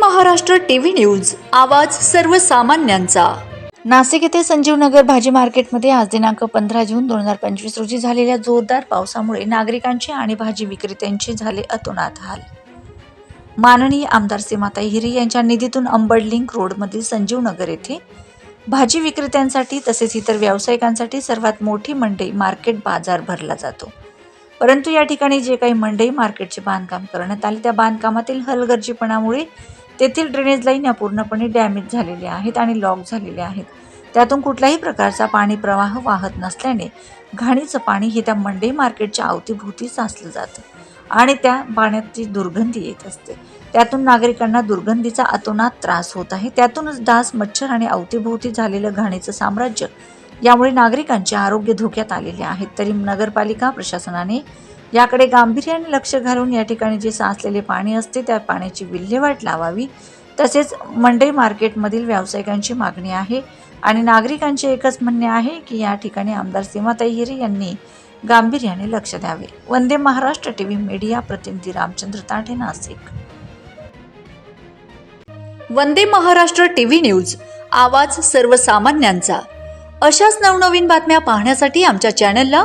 Maharashtra TV news आवाज सर्वसामान्यांचा. नाशिक येथे संजीव नगर भाजी मार्केटमध्ये आज दिनांक पंधरा जून दोन हजार पंचवीस रोजी झालेल्या जोरदार पावसामुळे नागरिकांचे आणि भाजी विक्रेत्यांचे झाले अतोनात हाल. माननीय आमदार सीमाताई हिरे यांच्या निधीतून अंबड लिंक रोडमधील संजीव नगर येथे भाजी विक्रेत्यांसाठी तसेच इतर व्यावसायिकांसाठी सर्वात मोठी मंडई मार्केट बाजार भरला जातो. परंतु या ठिकाणी जे काही मंडई मार्केटचे बांधकाम करण्यात आले त्या बांधकामातील हलगर्जीपणामुळे तेथील ड्रेनेज लाईन या पूर्णपणे डॅमेज झालेल्या आहेत आणि लॉक झालेल्या आहेत. त्यातून कुठल्याही प्रकारचा पाणी प्रवाह वाहत नसल्याने घाणीचं पाणी हे त्या मंडई मार्केटच्या अवतीभोवती साचलं जातं आणि त्या पाण्याची दुर्गंधी येत असते. त्यातून नागरिकांना दुर्गंधीचा अतोनात त्रास होत आहे. त्यातूनच डास मच्छर आणि अवतीभोवती झालेलं घाणीचं साम्राज्य यामुळे नागरिकांचे आरोग्य धोक्यात आलेले आहेत. तरी नगरपालिका प्रशासनाने याकडे गांभीर्याने लक्ष घालून या ठिकाणी जे साचलेले पाणी असते त्या पाण्याची विल्हेवाट लावावी. तसेच मंडई मार्केटमधील व्यावसायिकांची मागणी आहे. आणि नागरिकांचे एकच म्हणणे आहे की या ठिकाणी आमदार सीमाताई हिरे यांनी गांभीर्याने लक्ष द्यावे. वंदे महाराष्ट्र टीव्ही मीडिया प्रतिनिधी रामचंद्र ताठे नाशिक. वंदे महाराष्ट्र टीव्ही न्यूज आवाज सर्वसामान्यांचा. अशाच नवनवीन बातम्या पाहण्यासाठी आमच्या चॅनलला